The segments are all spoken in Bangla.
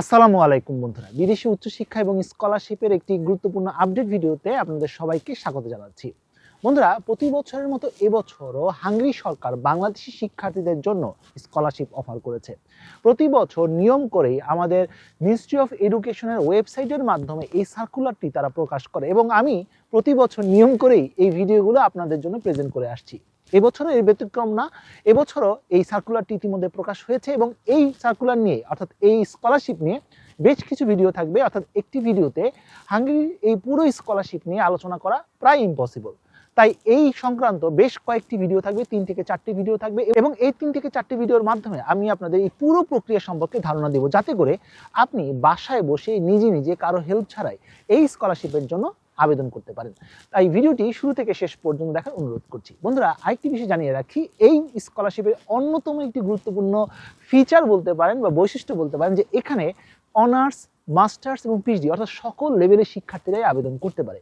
আসসালামু আলাইকুম বন্ধুরা। বিদেশি উচ্চশিক্ষা এবং স্কলারশিপের একটি গুরুত্বপূর্ণ আপডেট ভিডিওতে আপনাদের সবাইকে স্বাগত জানাচ্ছি। বন্ধুরা, প্রতি বছরের মতো এবছরও হাঙ্গরি সরকার বাংলাদেশি শিক্ষার্থীদের জন্য স্কলারশিপ অফার করেছে। প্রতি বছর নিয়ম করেই আমাদের মিনিস্ট্রি অফ এডুকেশনের ওয়েবসাইটের মাধ্যমে এই সার্কুলারটি তারা প্রকাশ করে এবং আমি প্রতি বছর নিয়ম করেই এই ভিডিওগুলো আপনাদের জন্য প্রেজেন্ট করে আসছি। এবছরও এর ব্যতিক্রম না, এবছরও এই সার্কুলারটি ইতিমধ্যে প্রকাশ হয়েছে এবং এই সার্কুলার নিয়ে, অর্থাৎ এই স্কলারশিপ নিয়ে বেশ কিছু ভিডিও থাকবে। অর্থাৎ একটি ভিডিওতে হাঙ্গেরির এই পুরো স্কলারশিপ নিয়ে আলোচনা করা প্রায় ইম্পসিবল তাই এই সংক্রান্ত বেশ কয়েকটি ভিডিও থাকবে, তিন থেকে চারটি ভিডিও থাকবে এবং এই তিন থেকে চারটি ভিডিওর মাধ্যমে আমি আপনাদের এই পুরো প্রক্রিয়া সম্পর্কে ধারণা দেব। যাতে করে আপনি বাসায় বসে নিজে নিজে কারও হেল্প ছাড়াই এই স্কলারশিপের জন্য আবেদন করতে পারেন। তাই ভিডিওটি শুরু থেকে শেষ পর্যন্ত দেখার অনুরোধ করছি। বন্ধুরা, আরেকটি বিষয় জানিয়ে রাখি, এই স্কলারশিপের অন্যতম একটি গুরুত্বপূর্ণ ফিচার বলতে পারেন বা বৈশিষ্ট্য বলতে পারেন যে এখানে অনার্স মাস্টার্স এবং পিএইচডি অর্থাৎ সকল লেভেলের শিক্ষার্থীরাই আবেদন করতে পারে।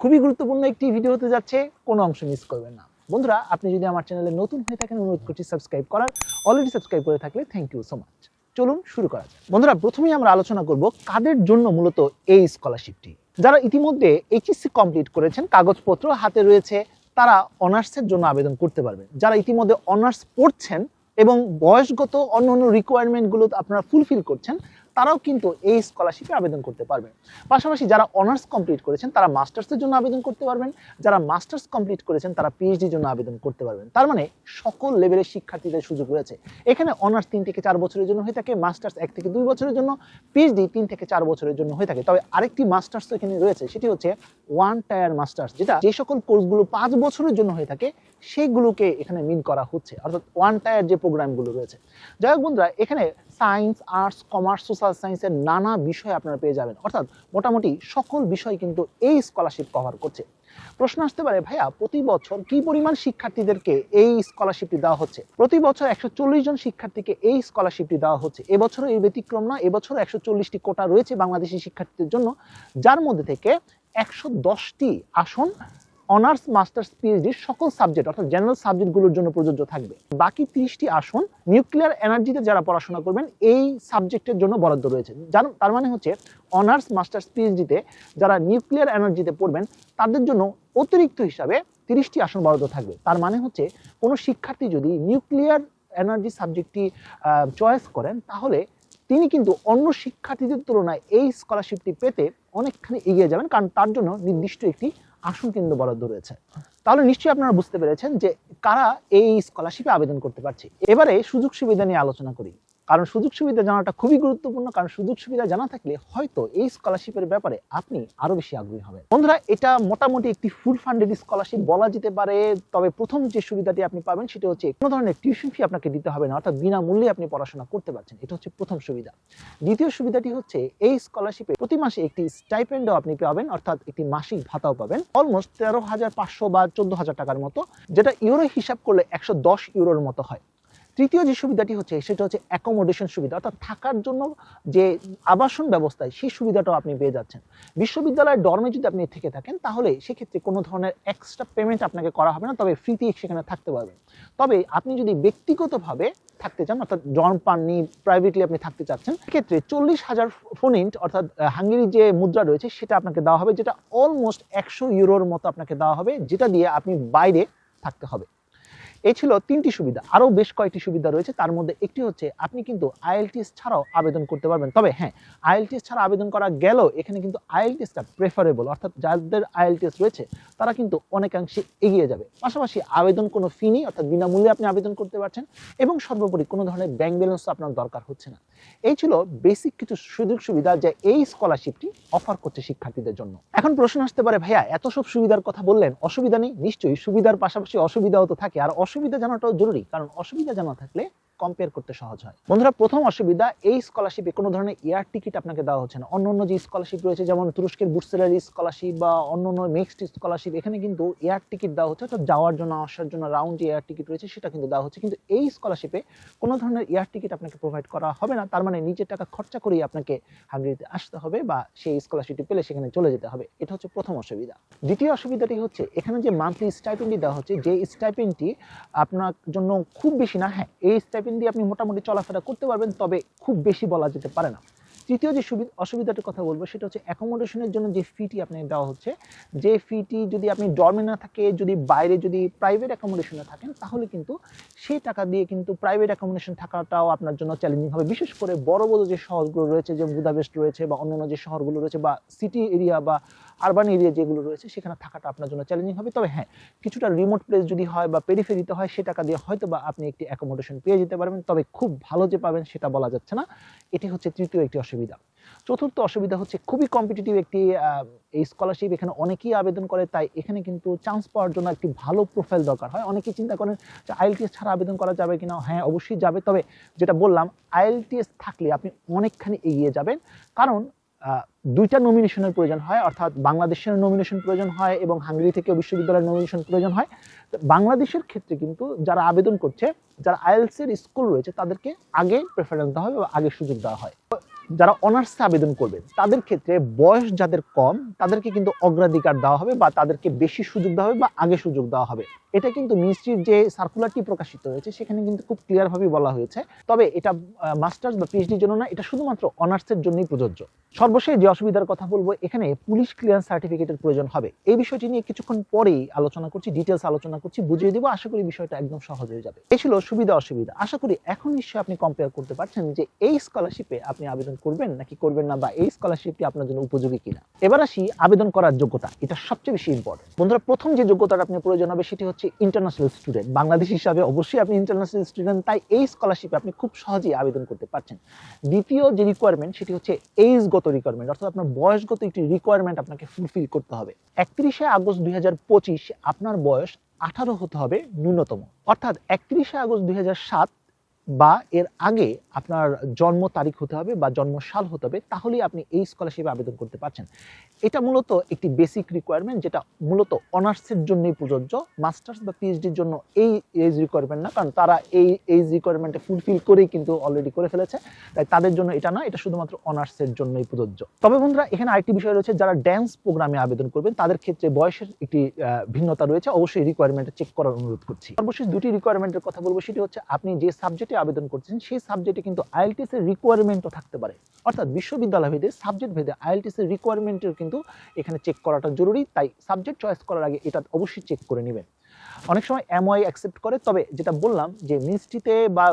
খুবই গুরুত্বপূর্ণ একটি ভিডিও হতে যাচ্ছে, কোনো অংশ মিস করবেন না। বন্ধুরা, আপনি যদি আমার চ্যানেলে নতুন হয়ে থাকেন, অনুরোধ করছি সাবস্ক্রাইব করার। অলরেডি সাবস্ক্রাইব করে থাকলে থ্যাংক ইউ সো মাচ চলুন শুরু করা যাক। বন্ধুরা, প্রথমেই আমরা আলোচনা করব কাদের জন্য মূলত এই স্কলারশিপটি যারা ইতিমধ্যে এইচএসসি কমপ্লিট করেছেন, কাগজপত্র হাতে রয়েছে, তারা অনার্সের জন্য আবেদন করতে পারবেন। যারা ইতিমধ্যে অনার্স পড়ছেন এবং বয়সগত অন্য অন্য রিকোয়ারমেন্টগুলো আপনারা ফুলফিল করছেন তারাও কিন্তু এই স্কলারশিপে আবেদন করতে পারবেন। পাশাপাশি যারা অনার্স কমপ্লিট করেছেন, তারা মাস্টার্সের জন্য আবেদন করতে পারবেন। যারা মাস্টার্স কমপ্লিট করেছেন, তারা পিএইচডির জন্য আবেদন করতে পারবেন। তার মানে সকল লেভেলের শিক্ষার্থীদের সুযোগ রয়েছে। এখানে অনার্স তিন থেকে চার বছরের জন্য হয়ে থাকে মাস্টার্স এক থেকে দুই বছরের জন্য পিএইচডি তিন থেকে চার বছরের জন্য হয়ে থাকে। তবে আরেকটি মাস্টার্স এখানে রয়েছে, সেটি হচ্ছে ওয়ান টায়ার মাস্টার্স যেটা যে সকল কোর্সগুলো পাঁচ বছরের জন্য হয়ে থাকে, সেগুলোকে এখানে মিন করা হচ্ছে। অর্থাৎ ওয়ান টায়ার যে প্রোগ্রামগুলো রয়েছে। যাই হোক বন্ধুরা, এখানে সায়েন্স, আর্টস, কমার্স, সোশ্যাল সায়েন্সের নানা বিষয় আপনারা পেয়ে যাবেন। অর্থাৎ মোটামুটি সকল বিষয় কিন্তু এই স্কলারশিপ কভার করছে। প্রশ্ন আসতে পারে, ভাইয়া, প্রতি বছর কি পরিমাণ শিক্ষার্থীদেরকে এই স্কলারশিপটি দেওয়া হচ্ছে? প্রতি বছর একশো চল্লিশ জন শিক্ষার্থীকে এই স্কলারশিপটি দেওয়া হচ্ছে। এবছরও এই ব্যতিক্রম না এবছর একশো চল্লিশটি কোটা রয়েছে বাংলাদেশি শিক্ষার্থীদের জন্য, যার মধ্যে থেকে একশো দশটি আসন অনার্স, মাস্টার্স পিএইচডির সকল সাবজেক্ট অর্থাৎ জেনারেল সাবজেক্টগুলোর জন্য প্রযোজ্য থাকবে। বাকি তিরিশটি আসন নিউক্লিয়ার এনার্জিতে যারা পড়াশোনা করবেন, এই সাবজেক্টের জন্য বরাদ্দ রয়েছে। যার তার মানে হচ্ছে অনার্স, মাস্টার্স পিএইচডিতে যারা নিউক্লিয়ার এনার্জিতে পড়বেন, তাদের জন্য অতিরিক্ত হিসাবে তিরিশটি আসন বরাদ্দ থাকবে। তার মানে হচ্ছে কোনো শিক্ষার্থী যদি নিউক্লিয়ার এনার্জি সাবজেক্টটি চয়েস করেন, তাহলে তিনি কিন্তু অন্য শিক্ষার্থীদের তুলনায় এই স্কলারশিপটি পেতে অনেকখানি এগিয়ে যাবেন, কারণ তার জন্য নির্দিষ্ট একটি আসন কেন্দ্র বরাদ্দ রয়েছে। তাহলে নিশ্চয়ই আপনারা বুঝতে পেরেছেন যে কারা এই স্কলারশিপে আবেদন করতে পারছে। এবারে সুযোগ সুবিধা নিয়ে আলোচনা করি। কারণ সুযোগ সুবিধা জানাটা খুবই গুরুত্বপূর্ণ, কারণ সুযোগ সুবিধা জানা থাকলে হয়তো এই স্কলারশিপের ব্যাপারে আপনি আরও বেশি আগ্রহী হবেন। বন্ধুরা, এটা মোটামুটি একটি ফুল ফান্ডেড স্কলারশিপ বলা যেতে পারে, তবে প্রথম যে সুবিধাটি আপনি পাবেন সেটা হচ্ছে কোনো ধরনের টিউশন ফি আপনাকে দিতে হবে না, অর্থাৎ বিনামূল্যে আপনি পড়াশোনা করতে পারছেন। এটা হচ্ছে প্রথম সুবিধা। দ্বিতীয় সুবিধাটি হচ্ছে এই স্কলারশিপে প্রতি মাসে একটি স্টাইপেন্ডও আপনি পাবেন, অর্থাৎ একটি মাসিক ভাতাও পাবেন অলমোস্ট তেরো হাজার পাঁচশো বা চোদ্দ হাজার টাকার মতো, যেটা ইউরো হিসাব করলে একশো দশ ইউরোর মতো হয়। তৃতীয় যে সুবিধাটি হচ্ছে, সেটা হচ্ছে অ্যাকোমোডেশন সুবিধা। অর্থাৎ থাকার জন্য যে আবাসন ব্যবস্থায়, সেই সুবিধাটাও আপনি পেয়ে যাচ্ছেন। বিশ্ববিদ্যালয়ের ডর্মে যদি আপনি থেকে থাকেন, তাহলে সেক্ষেত্রে কোনো ধরনের এক্সট্রা পেমেন্ট আপনাকে করা হবে না, তবে ফ্রিতেই সেখানে থাকতে পারবেন। তবে আপনি যদি ব্যক্তিগতভাবে থাকতে চান, অর্থাৎ ডর্ম পাননি প্রাইভেটলি আপনি থাকতে চাচ্ছেন, সেক্ষেত্রে চল্লিশ হাজার ফোনিন্ট অর্থাৎ হাঙ্গেরির যে মুদ্রা রয়েছে, সেটা আপনাকে দেওয়া হবে, যেটা অলমোস্ট একশো ইউরোর মতো আপনাকে দেওয়া হবে, যেটা দিয়ে আপনি বাইরে থাকতে হবে। এই ছিল তিনটি সুবিধা। আরও বেশ কয়েকটি সুবিধা রয়েছে। তার মধ্যে একটি হচ্ছে, আপনি কিন্তু আইএলটিএস ছাড়াও আবেদন করতে পারবেন। তবে হ্যাঁ আইএলটিএস ছাড়া আবেদন করা গেলেও এখানে কিন্তু আইএলটিএসটা প্রেফারেবল অর্থাৎ যাদের আইএলটিএস রয়েছে, তারা কিন্তু অনেকাংশে এগিয়ে যাবে। পাশাপাশি আবেদন কোনো ফি নেই, অর্থাৎ বিনামূল্যে আপনি আবেদন করতে পারছেন এবং সর্বোপরি কোনো ধরনের ব্যাংক ব্যালেন্সও আপনার দরকার হচ্ছে না। এই ছিল বেসিক কিছু সুযোগ সুবিধা যে এই স্কলারশিপটি অফার করছে শিক্ষার্থীদের জন্য। এখন প্রশ্ন আসতে পারে, ভাইয়া, এত সব সুবিধার কথা বললেন, অসুবিধা নেই? নিশ্চয়ই সুবিধার পাশাপাশি অসুবিধাও তো থাকে, আর জানাটাও জরুরি। কারণ অসুবিধা জানা থাকলে কম্পেয়ার করতে সহজ হয়। বন্ধুরা, প্রথম অসুবিধা, এই স্কলারশিপে কোনো ধরনের এয়ার টিকিট আপনাকে দেওয়া হচ্ছে না। অন্য অন্য যে স্কলারশিপ রয়েছে, যেমন তুরস্কের বুটসেলারি স্কলারশিপ বা অন্য অন্য নেক্সট স্কলারশিপ এখানে কিন্তু এয়ার টিকিট দেওয়া হচ্ছে, অর্থাৎ যাওয়ার জন্য, আসার জন্য রাউন্ড যে এয়ার টিকিট রয়েছে, সেটা কিন্তু দেওয়া হচ্ছে। কিন্তু এই স্কলারশিপে কোনো ধরনের এয়ার টিকিট আপনাকে প্রোভাইড করা হবে না, তার মানে নিজের টাকা খরচা করেই আপনাকে হাঙ্গেরিতে আসতে হবে বা সেই স্কলারশিপটি পেলে সেখানে চলে যেতে হবে। এটা হচ্ছে প্রথম অসুবিধা। দ্বিতীয় অসুবিধাটি হচ্ছে, এখানে যে মান্থলি স্টাইপেন্ডটি দেওয়া হচ্ছে, যে স্টাইপেন্ডটি আপনার জন্য খুব বেশি না হ্যাঁ এই স্টাইপেন্ড দিয়ে আপনি মোটামুটি চলাফেরা করতে পারবেন তবে খুব বেশি বলা যেতে পারে না। তৃতীয় যে সুবিধা অসুবিধাটার কথা বলব, সেটা হচ্ছে অ্যাকোমোডেশনের জন্য যে ফিটি আপনাকে দেওয়া হচ্ছে, যে ফিটি যদি আপনি ডরমে না থাকে, যদি বাইরে যদি প্রাইভেট অ্যাকোমোডেশনে থাকেন, তাহলে কিন্তু সেই টাকা দিয়ে কিন্তু প্রাইভেট অ্যাকোমোডেশন থাকাটাও আপনার জন্য চ্যালেঞ্জিং হবে। বিশেষ করে বড় বড় যে শহরগুলো রয়েছে, যে বুদাপেস্ট রয়েছে বা অন্যান্য যে শহরগুলো রয়েছে বা সিটি এরিয়া বা আরবান এরিয়া যেগুলো রয়েছে, সেখানে থাকাটা আপনার জন্য চ্যালেঞ্জিং হবে। তবে হ্যাঁ কিছুটা রিমোট প্লেস যদি হয় বা পেরিফেরিতে হয়, সে টাকা দিয়ে হয়তো বা আপনি একটি অ্যাকোমোডেশন পেয়ে যেতে পারবেন। তবে খুব ভালো যে পাবেন, সেটা বলা যাচ্ছে না। এটি হচ্ছে তৃতীয় একটি অসুবিধা। চতুর্থ অসুবিধা হচ্ছে খুবই কম্পিটিটিভ একটি এই স্কলারশিপ এখানে অনেকেই আবেদন করে, তাই এখানে কিন্তু চান্স পাওয়ার জন্য একটি ভালো প্রোফাইল দরকার হয়। অনেকেই চিন্তা করেন যে আইএলটিএস ছাড়া আবেদন করা যাবে কিনা? হ্যাঁ অবশ্যই যাবে। তবে যেটা বললাম আইএলটিএস থাকলে আপনি অনেকখানি এগিয়ে যাবেন। কারণ দুইটা নমিনেশনের প্রয়োজন হয়, অর্থাৎ বাংলাদেশের নমিনেশন প্রয়োজন হয় এবং হাঙ্গেরি থেকে বিশ্ববিদ্যালয়ের নমিনেশন প্রয়োজন হয়। বাংলাদেশের ক্ষেত্রে কিন্তু যারা আবেদন করছে, যারা আইএলস এর স্কুল রয়েছে, তাদেরকে আগে প্রেফারেন্স দেওয়া হয় বা আগে সুযোগ দেওয়া হয়। যারা অনার্সে আবেদন করবে তাদের ক্ষেত্রে বয়স যাদের কম, তাদেরকে কিন্তু অগ্রাধিকার দেওয়া হবে বা তাদেরকে বেশি সুযোগ দেওয়া হবে বা আগে সুযোগ দেওয়া হবে। এটা কিন্তু মিনিস্ট্রির যে সার্কুলারটি প্রকাশিত হয়েছে, সেখানে কিন্তু খুব ক্লিয়ারভাবে বলা হয়েছে। তবে এটা মাস্টার্স বা পিএইচডির জন্য না, এটা শুধুমাত্র অনার্সের জন্যই প্রযোজ্য। সর্বশেষ যে অসুবিধার কথা বলব, এখানে পুলিশ ক্লিয়ারেন্স সার্টিফিকেটের প্রয়োজন হবে। এই বিষয়টি নিয়ে কিছুক্ষণ পরেই আলোচনা করছি ডিটেলস আলোচনা করছি, বুঝিয়ে দিব। আশা করি বিষয়টা একদম সহজ হয়ে যাবে। এই ছিল সুবিধা, অসুবিধা। আশা করি এখন নিশ্চয়ই আপনি কম্পেয়ার করতে পারছেন যে এই স্কলারশিপে আপনি আবেদন করবেন নাকি করবেন না, বা এই স্কলারশিপটি আপনার জন্য উপযোগী কিনা। এবার আসি আবেদন করার যোগ্যতা। এটা সবচেয়ে বেশি ইম্পর্টেন্ট বন্ধুরা, প্রথম যে যোগ্যতাটা আপনার প্রয়োজন হবে, সেটি হচ্ছে ইন্টারন্যাশনাল স্টুডেন্ট বাংলাদেশ হিসাবে অবশ্যই আপনি ইন্টারন্যাশনাল স্টুডেন্ট তাই এই স্কলারশিপে আপনি খুব সহজেই আবেদন করতে পারছেন। দ্বিতীয় যে রিকোয়ারমেন্ট সেটি হচ্ছে এইজগত রিকোয়ারমেন্ট অর্থাৎ আপনার বয়সগত একটি রিকোয়ারমেন্ট আপনাকে ফুলফিল করতে হবে। একত্রিশে আগস্ট দুই আপনার বয়স আঠারো হতে হবে ন্যূনতম। অর্থাৎ একত্রিশে আগস্ট দুই হাজার সাত বা এর আগে আপনার জন্ম তারিখ হতে হবে বা জন্ম সাল হতে হবে, তাহলেই আপনি এই স্কলারশিপে আবেদন করতে পারছেন। এটা মূলত একটি বেসিক রিকোয়ারমেন্ট যেটা মূলত অনার্সের জন্যই প্রযোজ্য মাস্টার্স বা পিএইচডির জন্য এই এজ রিকোয়ারমেন্ট না, কারণ তারা এই এজ রিকোয়ারমেন্টে ফুলফিল করেই কিন্তু অলরেডি করে ফেলেছে। তাই তাদের জন্য এটা না, এটা শুধুমাত্র অনার্সের জন্যই প্রযোজ্য। তবে বন্ধুরা, এখানে আরেকটি বিষয় রয়েছে, যারা ড্যান্স প্রোগ্রামে আবেদন করবেন, তাদের ক্ষেত্রে বয়সের একটি ভিন্নতা রয়েছে। অবশ্যই রিকোয়ারমেন্ট চেক করার অনুরোধ করছি। সর্বশেষ দুটি রিকোয়ারমেন্টের কথা বলব, সেটি হচ্ছে আপনি যে সাবজেক্টে আবেদন করছেন সেই সাবজেক্টে কিন্তু আইএলটিএস এর রিকোয়ারমেন্টও থাকতে পারে। অর্থাৎ বিশ্ববিদ্যালয় ভেদে সাবজেক্ট ভেদে আইএলটিএস এর রিকোয়ারমেন্টের কিন্তু এখানে চেক করাটা জরুরি, তাই সাবজেক্ট চয়েস করার আগে এটা অবশ্যই চেক করে নেবেন। অনেক সময় এমওয়াই অ্যাকসেপ্ট করে, তবে যেটা বললাম যে মিনিস্ট্রিতে বা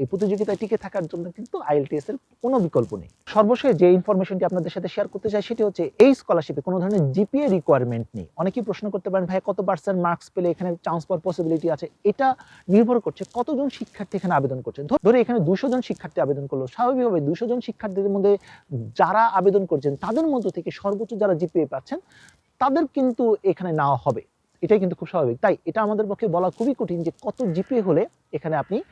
এই প্রতিযোগিতায় টিকে থাকার জন্য কিন্তু আইএলটিএস এর কোনো বিকল্প নেই। সর্বশেষ যে ইনফরমেশনটি আপনাদের সাথে শেয়ার করতে চাই সেটি হচ্ছে এই স্কলারশিপে কোনো ধরনের জিপিএ রিকোয়ারমেন্ট নেই। অনেকেই প্রশ্ন করতে পারেন, ভাই, কত পার্সেন্ট মার্কস পেলে এখানে চান্স পাওয়ার পসিবিলিটি আছে? এটা নির্ভর করছে কতজন শিক্ষার্থী এখানে আবেদন করছে। ধরে এখানে দুশো জন শিক্ষার্থী আবেদন করল। স্বাভাবিকভাবে দুশো জন শিক্ষার্থীদের মধ্যে যারা আবেদন করছেন, তাদের মধ্য থেকে সর্বোচ্চ যারা জিপিএ পাচ্ছেন, তাদের কিন্তু এখানে নেওয়া হবে। এটাই কিন্তু খুব স্বাভাবিক। তাই এটা আমাদের পক্ষে বলা খুবই কঠিন যে কত জিপিএ হলে এখানে আপনি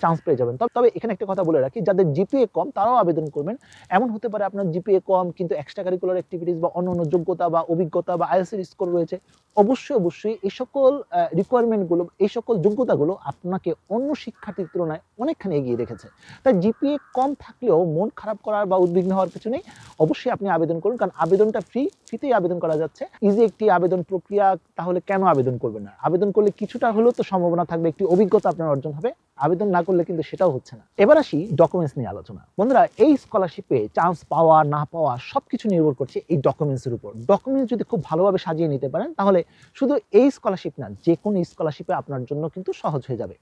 চান্স পেয়ে যাবেন। তবে- এখানে একটা কথা বলে রাখি, যাদের জিপিএ কম তারাও আবেদন করবেন। এমন হতে পারে আপনার জিপিএ কম কিন্তু এক্সট্রা কারিকুলার অ্যাক্টিভিটিস বা অন্যান্য যোগ্যতা বা অভিজ্ঞতা বা আইএলসির স্কোর রয়েছে, অবশ্যই অবশ্যই এই সকল রিকোয়ারমেন্টগুলো এই সকল যোগ্যতাগুলো আপনাকে অন্য শিক্ষার্থীর তুলনায় অনেকখানি এগিয়ে রেখেছে। তাই জিপিএ কম থাকলেও মন খারাপ করার বা উদ্বিগ্ন হওয়ার কিছু নেই। অবশ্যই আপনি আবেদন করুন, কারণ আবেদনটা ফ্রি ফ্রিতেই আবেদন করা যাচ্ছে। ইজি একটি আবেদন প্রক্রিয়া, তাহলে কেন আবেদন করবেন না? আবেদন করলে কিছুটা হলেও তো সম্ভাবনা থাকবে, একটি অভিজ্ঞতা আপনার অর্জন হবে। আবেদন না করলে কিন্তু সেটাও হচ্ছে না। এবার আসি ডকুমেন্টস নিয়ে আলোচনা। বন্ধুরা, এই স্কলারশিপে চান্স পাওয়া, না পাওয়া সবকিছু নির্ভর করছে এই ডকুমেন্টসের উপর। ডকুমেন্টস যদি খুব ভালোভাবে সাজিয়ে নিতে পারেন, তাহলে শুধু এই স্কলারশিপ না যে কোনো স্কলারশিপে আপনার জন্য কিন্তু সহজ হয়ে যাবে।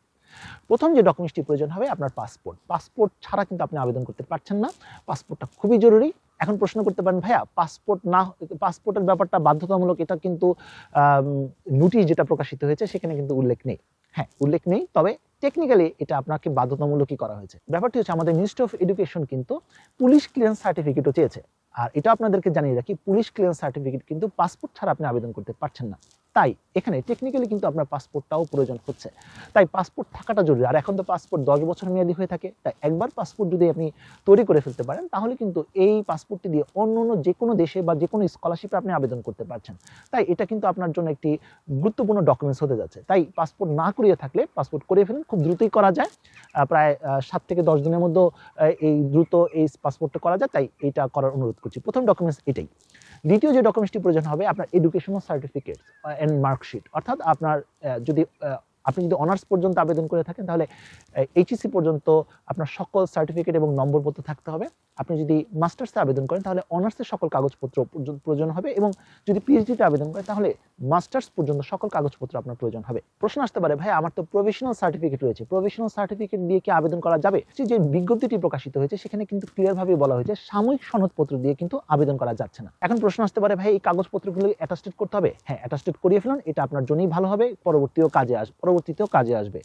প্রথম যে ডকুমেন্টসটি প্রয়োজন হবে আপনার পাসপোর্ট পাসপোর্ট ছাড়া কিন্তু আপনি আবেদন করতে পারছেন না। পাসপোর্টটা খুবই জরুরি। এখন প্রশ্ন করতে পারেন, ভাইয়া পাসপোর্ট না পাসপোর্টের ব্যাপারটা বাধ্যতামূলক এটা কিন্তু নোটিশ যেটা প্রকাশিত হয়েছে সেখানে কিন্তু উল্লেখ নেই। হ্যাঁ উল্লেখ নেই, তবে টেকনিক্যালি এটা আপনাকে বাধ্যতামূলকই করা হয়েছে। ব্যাপারটি হচ্ছে আমাদের মিনিস্ট্রি অফ এডুকেশন কিন্তু পুলিশ ক্লিয়ারেন্স সার্টিফিকেটও চেয়েছে। আর এটা আপনাদেরকে জানিয়ে রাখি পুলিশ ক্লিয়ারেন্স সার্টিফিকেট কিন্তু পাসপোর্ট ছাড়া আপনি আবেদন করতে পারছেন না। তাই এখানে টেকনিক্যালি কিন্তু আপনার পাসপোর্টটাও প্রয়োজন হচ্ছে। তাই পাসপোর্ট থাকাটা জরুরি। আর এখন তো পাসপোর্ট দশ বছর মেয়াদি হয়ে থাকে, তাই একবার পাসপোর্ট যদি আপনি তৈরি করে ফেলতে পারেন, তাহলে কিন্তু এই পাসপোর্টটি দিয়ে অন্য অন্য যে কোনো দেশে বা যে কোনো স্কলারশিপে আপনি আবেদন করতে পারছেন। তাই এটা কিন্তু আপনার জন্য একটি গুরুত্বপূর্ণ ডকুমেন্টস হতে যাচ্ছে। তাই পাসপোর্ট না করিয়ে থাকলে পাসপোর্ট করিয়ে ফেলুন, খুব দ্রুতই করা যায়। প্রায় সাত থেকে দশ দিনের মধ্যে এই দ্রুত এই পাসপোর্টটা করা যায়, তাই এটা করার অনুরোধ করছি। প্রথম ডকুমেন্টস এটাই। দ্বিতীয় যে ডকুমেন্টসটি প্রয়োজন হবে, আপনার এডুকেশনাল সার্টিফিকেট অ্যান্ড মার্কশিট অর্থাৎ আপনার যদি আপনি যদি অনার্স পর্যন্ত আবেদন করে থাকেন, তাহলে এইচএসসি পর্যন্ত আপনার সকল সার্টিফিকেট এবং নম্বরপত্র থাকতে হবে। আপনি যদি মাস্টার্সে আবেদন করেন, তাহলে অনার্সের সকল কাগজপত্র প্রয়োজন হবে এবং যদি পিএইচডিতে আবেদন করেন, তাহলে মাস্টার্স পর্যন্ত সকল কাগজপত্র আপনার প্রয়োজন হবে। প্রশ্ন আসতে পারে, ভাই, আমার তো প্রফেশনাল সার্টিফিকেট রয়েছে। প্রফেশনাল সার্টিফিকেট দিয়ে কি আবেদন করা যাবে? যে বিজ্ঞপ্তিটি প্রকাশিত হয়েছে, সেখানে কিন্তু ক্লিয়ার ভাবে বলা হয়েছে, সাময়িক সনদপত্র দিয়ে কিন্তু আবেদন করা যাচ্ছে না। এখন প্রশ্ন আসতে পারে, ভাই, এই কাগজপত্রগুলো অ্যাটাস্টেড করতে হবে? হ্যাঁ অ্যাটাস্টেড করিয়ে ফেলুন, এটা আপনার জন্যই ভালো হবে, পরবর্তীও কাজে আসবে পরবর্তীতেও কাজে আসবে।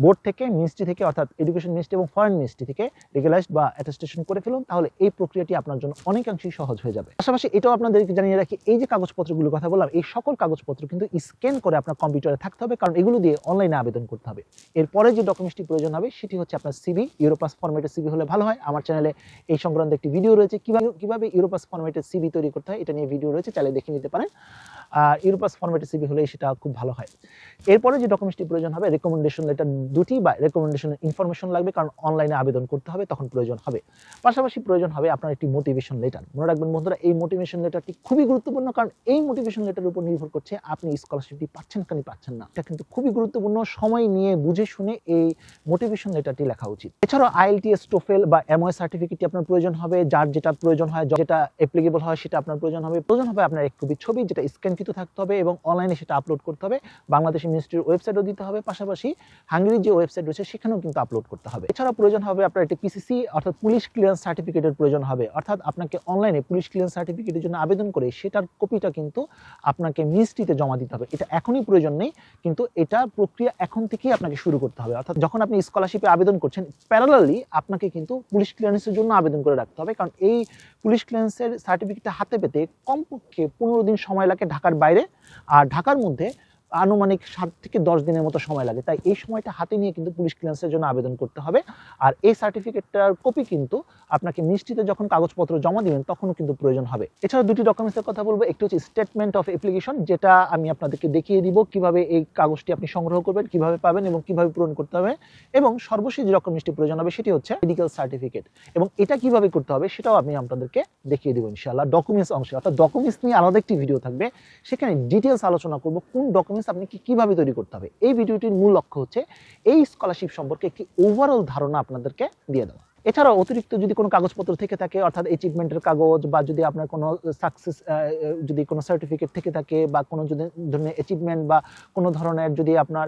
বোর্ড থেকে মিনিস্ট্রি থেকে, অর্থাৎ এডুকেশন মিনিস্ট্রি এবং ফরেন মিনিস্ট্রি থেকে রেগুলাইজড বা অ্যাটাস্টেশন করে ফেলুন, তাহলে এই প্রক্রিয়াটি আপনার জন্য অনেকাংশেই সহজ হয়ে যাবে। পাশাপাশি এটাও আপনাদেরকে জানিয়ে রাখি, এই যে কাগজপত্রগুলোর কথা বললাম, এই সকল কাগজপত্র, কিন্তু স্ক্যান করে আপনার কম্পিউটারে থাকতে হবে, কারণ এগুলো দিয়ে অনলাইনে আবেদন করতে হবে। এরপরে যে ডকুমেন্টসটি প্রয়োজন হবে, সেটি হচ্ছে আপনার সিবি ইউরোপাস ফরম্যাটের সিবি হলে ভালো হয়। আমার চ্যানেলে এই সংক্রান্ত একটি ভিডিও রয়েছে, কীভাবে, কীভাবে ইউরোপাস ফরম্যাটের সিবি তৈরি করতে হয়, এটা নিয়ে ভিডিও রয়েছে, চাইলে দেখে নিতে পারেন। ইউরোপাস ফরম্যাটের সিবি হলে সেটা খুব ভালো হয়। এরপরে যে ডকুমেন্টসটি প্রয়োজন হবে রেকমেন্ডেশন লেটার দুটি বা রেকমেন্ডেশনের ইনফরমেশন লাগবে, কারণ অনলাইনে আবেদন করতে হবে, তখন প্রয়োজন হবে। পাশাপাশি প্রয়োজন হবে আপনার একটি মোটিভেশন লেটার মনে রাখবেন বন্ধুরা, এই মোটিভেশন লেটারটি খুবই গুরুত্বপূর্ণ, কারণ এই মোটিভেশন লেটারের উপর নির্ভর করছে আপনি স্কলারশিপটি পাচ্ছেন কি পাচ্ছেন না। এটা কিন্তু খুবই গুরুত্বপূর্ণ, সময় নিয়ে বুঝে শুনে এই মোটিভেশন লেটারটি লেখা উচিত। এছাড়াও আইএলটিএস টোফেল বা এমওএ সার্টিফিকেটটি আপনার প্রয়োজন হবে, যার যেটা প্রয়োজন হয়, যেটা অ্যাপ্লিকেবল হয়, সেটা আপনার প্রয়োজন হবে। প্রয়োজন হবে আপনার এক কপি ছবি, যেটা স্ক্যানকৃত থাকতে হবে এবং অনলাইনে সেটা আপলোড করতে হবে। বাংলাদেশ মিনিস্ট্রির ওয়েবসাইটও দিতে হবে। পাশাপাশি হাঙ্গেরির যে ওয়েবসাইট রয়েছে, সেখানেও কিন্তু আপলোড করতে হবে। এছাড়া প্রয়োজন হবে আপনার একটি পিসিসি অর্থাৎ পুলিশ ক্লিয়ারেন্স সার্টিফিকেটের প্রয়োজন হবে। অর্থাৎ আপনাকে অনলাইনে পুলিশ ক্লিয়ারেন্স সার্টিফিকেটের জন্য আবেদন করে সেটার কপিটা কিন্তু আপনাকে মিনিস্ট্রিতে জমা দিতে হবে। এটা এখনই প্রয়োজন নেই, কিন্তু এটা প্রক্রিয়া এখন থেকেই আপনাকে শুরু করতে হবে। অর্থাৎ যখন আপনি স্কলারশিপে আবেদন করছেন প্যারালালি আপনাকে কিন্তু পুলিশ ক্লিয়ারেন্সের জন্য আবেদন করে রাখতে হবে। কারণ এই পুলিশ ক্লিয়ারেন্সের সার্টিফিকেটটা হাতে পেতে কমপক্ষে পনেরো দিন সময় লাগে ঢাকার বাইরে আর ঢাকার মধ্যে আনুমানিক সাত থেকে দশ দিনের মতো সময় লাগে। তাই এই সময়টা হাতে নিয়ে কিন্তু পুলিশ ক্লিয়ারেন্সের জন্য আবেদন করতে হবে। আর এই সার্টিফিকেটটার কপি কিন্তু আপনাকে মিষ্টিতে যখন কাগজপত্র জমা দিবেন, তখনও কিন্তু প্রয়োজন হবে। এছাড়া দুটি ডকুমেন্টসের কথা বলব। একটি হচ্ছে স্টেটমেন্ট অফ অ্যাপ্লিকেশন যেটা আমি আপনাদেরকে দেখিয়ে দিব কীভাবে এই কাগজটি আপনি সংগ্রহ করবেন, কীভাবে পাবেন এবং কীভাবে পূরণ করতে হবে এবং সর্বশেষ যে ডকুমেন্টসটি প্রয়োজন হবে, সেটি হচ্ছে মেডিকেল সার্টিফিকেট এবং এটা কীভাবে করতে হবে, সেটাও আমি আপনাদেরকে দেখিয়ে দেবো ইনশাআল্লাহ ডকুমেন্টস অংশে। অর্থাৎ ডকুমেন্টস নিয়ে আলাদা একটি ভিডিও থাকবে। সেখানে ডিটেলস আলোচনা করব, কোন ডকুমেন্টস আপনি কি কীভাবে তৈরি করতে হবে। এই ভিডিওটির মূল লক্ষ্য হচ্ছে এই স্কলারশিপ সম্পর্কে একটি ওভারঅল ধারণা আপনাদেরকে দিয়ে দেওয়া। এছাড়াও অতিরিক্ত যদি কোনো কাগজপত্র থেকে থাকে, অর্থাৎ অ্যাচিভমেন্টের কাগজ বা যদি আপনার কোনো সাকসেস যদি কোনো সার্টিফিকেট থেকে থাকে বা কোনো যদি ধরনের অ্যাচিভমেন্ট বা কোনো ধরনের যদি আপনার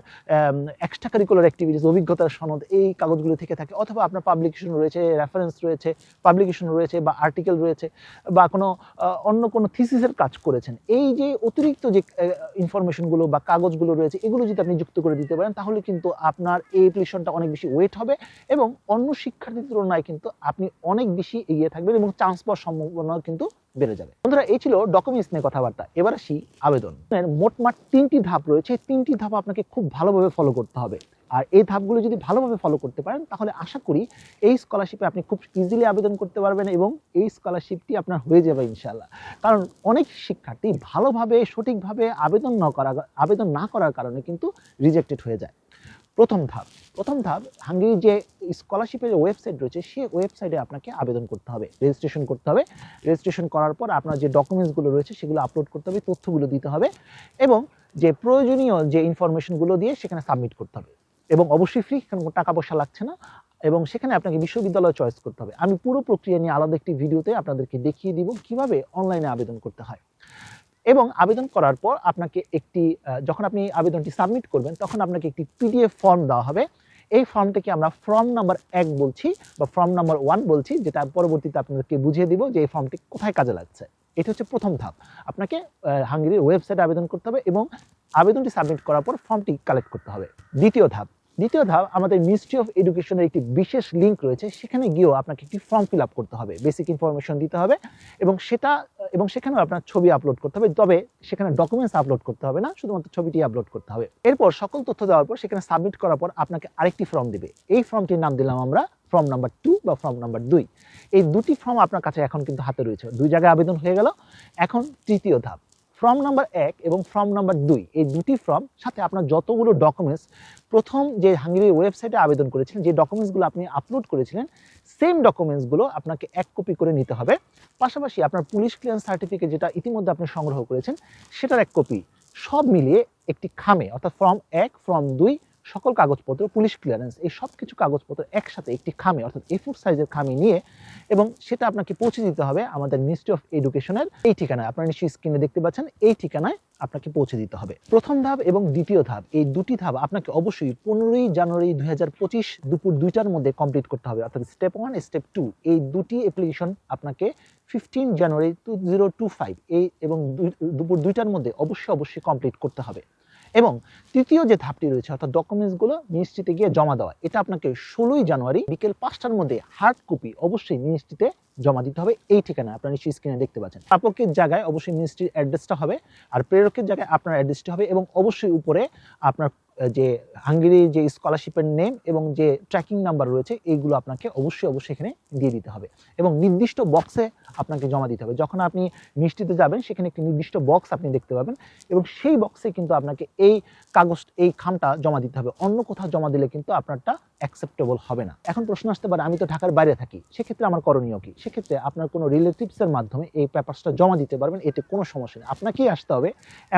এক্সট্রা কারিকুলার অ্যাক্টিভিটিস অভিজ্ঞতার সনদ এই কাগজগুলো থেকে থাকে, অথবা আপনার পাবলিকেশন রয়েছে রেফারেন্স রয়েছে পাবলিকেশন রয়েছে বা আর্টিকেল রয়েছে বা কোনো অন্য কোনো থিসিসের কাজ করেছেন, এই যে অতিরিক্ত যে ইনফরমেশনগুলো বা কাগজগুলো রয়েছে, এগুলো যদি আপনি যুক্ত করে দিতে পারেন, তাহলে কিন্তু আপনার এই অ্যাপ্লিকেশনটা অনেক বেশি ওয়েট হবে এবং অন্য শিক্ষার্থীর তুলনায় কিন্তু আপনি অনেক বেশি এগিয়ে থাকবেন এবং চান্স পাওয়ার সম্ভাবনা কিন্তু বেড়ে যাবে। বন্ধুরা, এই ছিল ডকুমেন্টস নিয়ে কথাবার্তা। এবার আসি আবেদন। মোটমাট তিনটি ধাপ রয়েছে। তিনটি ধাপ আপনাকে খুব ভালোভাবে ফলো করতে হবে। আর এই ধাপগুলো যদি ভালোভাবে ফলো করতে পারেন, তাহলে আশা করি এই স্কলারশিপে আপনি খুব ইজিলি আবেদন করতে পারবেন এবং এই স্কলারশিপটি আপনার হয়ে যাবে ইনশাআল্লাহ। কারণ অনেক শিক্ষার্থী ভালোভাবে, সঠিকভাবে আবেদন না করা, আবেদন না করার কারণে কিন্তু রিজেক্টেড হয়ে যায়। প্রথম ধাপ। প্রথম ধাপ হাঙ্গেরির যে স্কলারশিপের ওয়েবসাইট রয়েছে সেই ওয়েবসাইটে আপনাকে আবেদন করতে হবে রেজিস্ট্রেশন করতে হবে। রেজিস্ট্রেশন করার পর আপনার যে ডকুমেন্টসগুলো রয়েছে, সেগুলো আপলোড করতে হবে, তথ্যগুলো দিতে হবে এবং যে প্রয়োজনীয় যে ইনফরমেশনগুলো দিয়ে সেখানে সাবমিট করতে হবে। এবং অবশ্যই ফ্রি টাকা পয়সা লাগছে না। এবং সেখানে আপনাকে বিশ্ববিদ্যালয় চয়েস করতে হবে। আমি পুরো প্রক্রিয়া নিয়ে আলাদা একটি ভিডিওতে আপনাদেরকে দেখিয়ে দিব কীভাবে অনলাইনে আবেদন করতে হয়। এবং আবেদন করার পর আপনাকে একটি যখন আপনি আবেদনটি সাবমিট করবেন, তখন আপনাকে একটি পিডিএফ ফর্ম দেওয়া হবে। এই ফর্মটিকে আমরা ফর্ম নাম্বার এক বলছি বা ফর্ম নাম্বার ওয়ান বলছি, যেটা পরবর্তীতে আপনাদেরকে বুঝিয়ে দিব যে এই ফর্মটি কোথায় কাজে লাগছে। এটা হচ্ছে প্রথম ধাপ। আপনাকে হাঙ্গেরির ওয়েবসাইটে আবেদন করতে হবে এবং আবেদনটি সাবমিট করার পর ফর্মটি কালেক্ট করতে হবে। দ্বিতীয় ধাপ। দ্বিতীয় ধাপ, আমাদের মিনিস্ট্রি অফ এডুকেশনের একটি বিশেষ লিঙ্ক রয়েছে। সেখানে গিয়েও আপনাকে একটি ফর্ম ফিল আপ করতে হবে বেসিক ইনফরমেশন দিতে হবে এবং সেটা, এবং সেখানেও আপনার ছবি আপলোড করতে হবে। তবে সেখানে ডকুমেন্টস আপলোড করতে হবে না, শুধুমাত্র ছবিটি আপলোড করতে হবে। এরপর সকল তথ্য দেওয়ার পর সেখানে সাবমিট করার পর আপনাকে আরেকটি ফর্ম দিবে। এই ফর্মটির নাম দিলাম আমরা ফর্ম নাম্বার টু বা ফর্ম নাম্বার দুই। এই দুটি ফর্ম আপনার কাছে এখন কিন্তু হাতে রয়েছে। দুই জায়গায় আবেদন হয়ে গেল। এখন তৃতীয় ধাপ। ফর্ম নাম্বার এক এবং ফর্ম নাম্বার দুই, এই দুটি ফর্ম সাথে আপনার যতগুলো ডকুমেন্টস প্রথম যে হাঙ্গেরি ওয়েবসাইটে আবেদন করেছিলেন, যে ডকুমেন্টসগুলো আপনি আপলোড করেছিলেন সেম ডকুমেন্টসগুলো আপনাকে এক কপি করে নিতে হবে। পাশাপাশি আপনার পুলিশ ক্লিয়ারেন্স সার্টিফিকেট যেটা ইতিমধ্যে আপনি সংগ্রহ করেছেন, সেটার এক কপি সব মিলিয়ে একটি খামে, অর্থাৎ ফর্ম এক ফর্ম দুই সকল কাগজপত্র, পুলিশ ক্লিয়ারেন্স এই সব কিছু কাগজপত্র একসাথে একটি খামে, অর্থাৎ এ ফোর সাইজের খামে নিয়ে, এবং সেটা আপনাকে পৌঁছে দিতে হবে আমাদের মিনিস্ট্রি অফ এডুকেশনের এই ঠিকানায়। আপনারা নিশ্চয়ই স্ক্রিনে দেখতে পাচ্ছেন, এই ঠিকানায় আপনাকে পৌঁছে দিতে হবে। প্রথম ধাপ এবং দ্বিতীয় ধাপ, এই দুটি ধাপ আপনাকে অবশ্যই পনেরোই জানুয়ারি দুই হাজার পঁচিশ দুপুর দুইটার মধ্যে কমপ্লিট করতে হবে, অর্থাৎ স্টেপ ওয়ান স্টেপ টু এই দুটি অ্যাপ্লিকেশন আপনাকে fifteen January two zero two five এই এবং দুপুর দুইটার মধ্যে অবশ্যই অবশ্যই কমপ্লিট করতে হবে। এবং তৃতীয় যে ধাপটি রয়েছে, অর্থাৎ ডকুমেন্টসগুলো মিনিস্ট্রিতে গিয়ে জমা দেওয়া, এটা আপনাকে ষোলোই জানুয়ারি বিকেল পাঁচটার মধ্যে হার্ড কপি অবশ্যই মিনিস্ট্রিতে জমা দিতে হবে। এই ঠিকানা আপনারা নিশ্চয়ই স্ক্রিনে দেখতে পাচ্ছেন। প্রাপকের জায়গায় অবশ্যই মিনিস্ট্রির অ্যাড্রেসটা হবে, আর প্রেরকের জায়গায় আপনার অ্যাড্রেসটি হবে এবং অবশ্যই উপরে আপনার যে হাঙ্গেরি যে স্কলারশিপের নেম এবং যে ট্র্যাকিং নাম্বার রয়েছে, এইগুলো আপনাকে অবশ্যই অবশ্যই এখানে দিয়ে দিতে হবে। এবং নির্দিষ্ট বক্সে আপনাকে জমা দিতে হবে। যখন আপনি মিষ্টিতে যাবেন, সেখানে একটি নির্দিষ্ট বক্স আপনি দেখতে পাবেন এবং সেই বক্সে কিন্তু আপনাকে এই কাগজ, এই খামটা জমা দিতে হবে। অন্য কোথাও জমা দিলে কিন্তু আপনারটা অ্যাকসেপ্টেবল হবে না। এখন প্রশ্ন আসতে পারে, আমি তো ঢাকার বাইরে থাকি, সেক্ষেত্রে আমার করণীয় কি? সেক্ষেত্রে আপনার কোনো রিলেটিভসের মাধ্যমে এই পেপারসটা জমা দিতে পারবেন, এতে কোনো সমস্যা নেই। আপনাকেই আসতে হবে,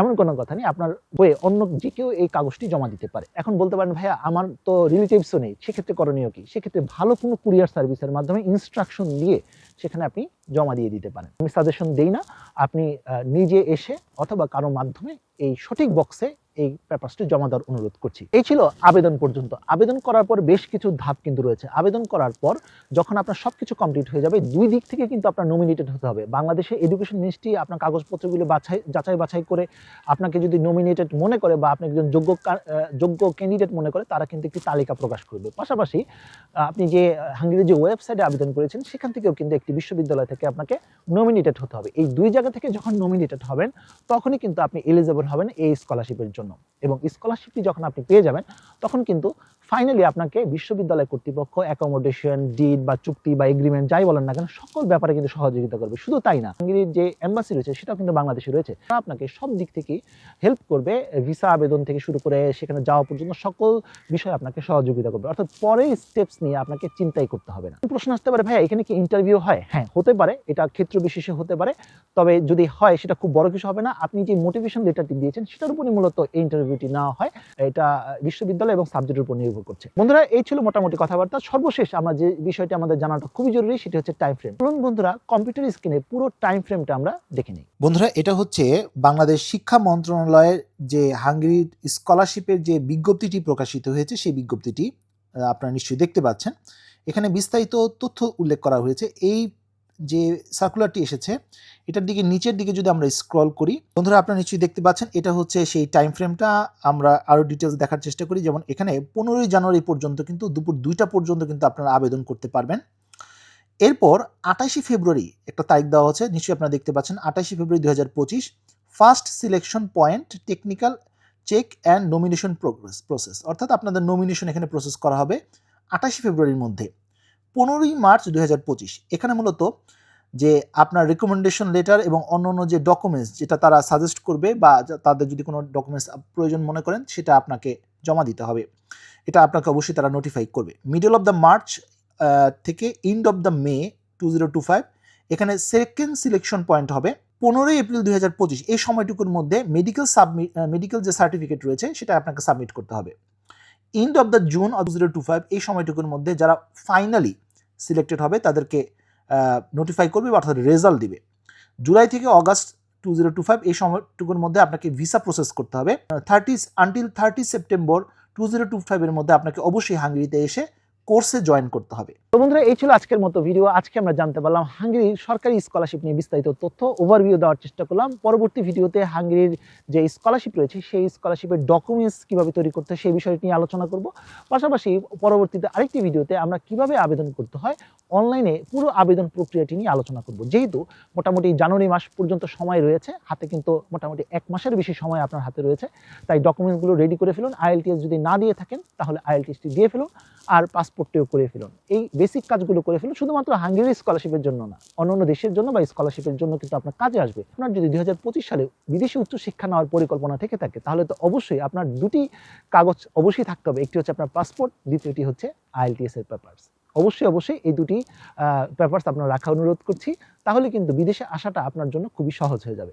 এমন কোনো কথা নেই, আপনার বইয়ে অন্য যে কেউ এই কাগজটি জমা দিতে পারে। এখন বলতে পারেন, ভাইয়া, আমার তো রিলেটিভসও নেই, সেক্ষেত্রে করণীয় কি? সেক্ষেত্রে ভালো কোনো কুরিয়ার সার্ভিসের মাধ্যমে ইনস্ট্রাকশন দিয়ে সেখানে আপনি জমা দিয়ে দিতে পারেন। আমি সাজেশন দেই না, আপনি নিজে এসে অথবা কারও মাধ্যমে এই সঠিক বক্সে এই পেপারসটি জমা দেওয়ার অনুরোধ করছি। এই ছিল আবেদন পর্যন্ত। আবেদন করার পর বেশ কিছু ধাপ কিন্তু রয়েছে। আবেদন করার পর যখন আপনার সবকিছু কমপ্লিট হয়ে যাবে, দুই দিক থেকে কিন্তু আপনার নমিনেটেড হতে হবে। বাংলাদেশে এডুকেশন মিনিস্ট্রি আপনার কাগজপত্রগুলো বাছাই যাচাই বাছাই করে আপনাকে যদি নমিনেটেড মনে করে বা আপনি একজন যোগ্য যোগ্য ক্যান্ডিডেট মনে করে, তারা কিন্তু একটি তালিকা প্রকাশ করবে। পাশাপাশি আপনি যে হাঙ্গেরির যে ওয়েবসাইটে আবেদন করেছেন, সেখান থেকেও কিন্তু একটি বিশ্ববিদ্যালয় থেকে আপনাকে নমিনেটেড হতে হবে। এই দুই জায়গা থেকে যখন নমিনেটেড হবেন, তখনই কিন্তু আপনি এলিজেবল হবেন এই স্কলারশিপের জন্য। এবং স্কলারশিপটি যখন আপনি পেয়ে যাবেন তখন কিন্তু ফাইনালি আপনাকে বিশ্ববিদ্যালয় কর্তৃপক্ষ অ্যাকোমোডেশন ডিড বা চুক্তি বা এগ্রিমেন্ট যাই বলেন না কেন, সকল ব্যাপারে কিন্তু সহযোগিতা করবে। শুধু তাই না, হাঙ্গেরির যে এম্বাসি রয়েছে, সেটাও কিন্তু বাংলাদেশে রয়েছে। তারা আপনাকে সব দিক থেকেই হেল্প করবে ভিসা আবেদন থেকে শুরু করে সেখানে যাওয়া পর্যন্ত সকল বিষয়ে আপনাকে সহযোগিতা করবে। অর্থাৎ পরে স্টেপস নিয়ে আপনাকে চিন্তাই করতে হবে না। প্রশ্ন আসতে পারে, ভাইয়া, এখানে কি ইন্টারভিউ হয়? হ্যাঁ হতে পারে, এটা ক্ষেত্র বিশেষে হতে পারে। তবে যদি হয়, সেটা খুব বড় কিছু হবে না। আপনি যে মোটিভেশন লেটারটি দিয়েছেন, সেটার উপরই মূলত এই ইন্টারভিউটি নেওয়া হয়। এটা বিশ্ববিদ্যালয় এবং সাবজেক্টের উপর নির্ভর করছে। বন্ধুরা, এই ছিল মোটামুটি কথাবার্তা। সর্বশেষ আমরা যে বিষয়টি আমাদের জানাটা খুবই জরুরি, সেটি হচ্ছে টাইম ফ্রেম চলুন বন্ধুরা কম্পিউটার স্ক্রিনে পুরো টাইম ফ্রেমটা আমরা দেখে নিই। বন্ধুরা, এটা হচ্ছে বাংলাদেশ শিক্ষা মন্ত্রণালয়ের যে হাঙ্গেরির স্কলারশিপের যে বিজ্ঞপ্তিটি প্রকাশিত হয়েছে, সেই বিজ্ঞপ্তিটি আপনারা নিশ্চয়ই দেখতে পাচ্ছেন। এখানে বিস্তারিত তথ্য উল্লেখ করা হয়েছে। এই যে সার্কুলারটি এসেছে, এটার দিকে নিচের দিকে যদি আমরা স্ক্রল করি, বন্ধুরা আপনারা নিশ্চয়ই দেখতে পাচ্ছেন, এটা হচ্ছে সেই টাইম ফ্রেমটা আমরা আরও ডিটেলস দেখার চেষ্টা করি, যেমন এখানে পনেরোই জানুয়ারি পর্যন্ত কিন্তু দুপুর দুইটা পর্যন্ত কিন্তু আপনারা আবেদন করতে পারবেন। এরপর আটাশি ফেব্রুয়ারি একটা তারিখ দেওয়া হচ্ছে নিশ্চয়ই আপনারা দেখতে পাচ্ছেন আটাশি ফেব্রুয়ারি দু হাজার পঁচিশ first selection point technical check and nomination progress process অর্থাৎ আপনাদের নমিনেশন এখানে প্রসেস করা হবে আটাশি ফেব্রুয়ারির মধ্যে। পনেরোই মার্চ দু হাজার পঁচিশ, এখানে মূলত যে আপনার রেকমেন্ডেশন লেটার এবং অন্য অন্য যে ডকুমেন্টস যেটা তারা সাজেস্ট করবে বা তাদের যদি কোনো ডকুমেন্টস প্রয়োজন মনে করেন, সেটা আপনাকে জমা দিতে হবে। এটা আপনাকে অবশ্যই তারা নোটিফাই করবে। মিডল অফ দ্য মার্চ থেকে end of the May two zero two five এখানে সেকেন্ড সিলেকশন পয়েন্ট হবে। পনেরোই এপ্রিল দুই হাজার পঁচিশ, এই সময়টুকুর মধ্যে মেডিকেল সাবমিট মেডিকেল যে সার্টিফিকেট রয়েছে, সেটা আপনাকে সাবমিট করতে হবে। End of the June of zero two five এই সময়টুকুর মধ্যে যারা ফাইনালি সিলেক্টেড হবে, তাদেরকে নোটিফাই করবে অর্থাৎ রেজাল্ট দিবে। জুলাই থেকে August two zero two five এই সময়টুকুর মধ্যে আপনাকে ভিসা প্রসেস করতে হবে। Thirty until thirty September two zero two ফাইভের মধ্যে আপনাকে অবশ্যই হাঙ্গেরিতে এসে কোর্সে জয়েন করতে হবে। তো বন্ধুরা, এই ছিল আজকের মতো ভিডিও। আজকে আমরা জানতে পারলাম হাঙ্গেরির সরকারি স্কলারশিপ নিয়ে বিস্তারিত তথ্য। ওভারভিউ দেওয়ার চেষ্টা করলাম। পরবর্তী ভিডিওতে হাঙ্গেরির যে স্কলারশিপ রয়েছে, সেই স্কলারশিপের ডকুমেন্টস কীভাবে তৈরি করতে সেই বিষয়টি নিয়ে আলোচনা করব। পাশাপাশি পরবর্তীতে আরেকটি ভিডিওতে আমরা কীভাবে আবেদন করতে হয় অনলাইনে পুরো আবেদন প্রক্রিয়াটি নিয়ে আলোচনা করব। যেহেতু মোটামুটি জানুয়ারি মাস পর্যন্ত সময় রয়েছে, হাতে কিন্তু মোটামুটি এক মাসের বেশি সময় আপনার হাতে রয়েছে। তাই ডকুমেন্টসগুলো রেডি করে ফেলুন। আইএলটিএস যদি না দিয়ে থাকেন, তাহলে আইএলটিএসটি দিয়ে ফেলুন। আর পাসপোর্টটিও করে ফেলুন। এই বেসিক কাজগুলো করে ফেলুন, শুধুমাত্র হাঙ্গেরি স্কলারশিপের জন্য না, অন্যান্য দেশের জন্য বা স্কলারশিপের জন্য কিন্তু আপনার কাজে আসবে। আপনার যদি দুই হাজার পঁচিশ সালে বিদেশি উচ্চ শিক্ষা নেওয়ার পরিকল্পনা থেকে থাকে, তাহলে তো অবশ্যই আপনার দুটি কাগজ অবশ্যই থাকতে হবে। একটি হচ্ছে আপনার পাসপোর্ট দ্বিতীয়টি হচ্ছে আইএলটিএস এর পেপার্স অবশ্যই অবশ্যই এই দুটি পেপার্স আপনার রাখা অনুরোধ করছি, তাহলে কিন্তু বিদেশে আসাটা আপনার জন্য খুবই সহজ হয়ে যাবে।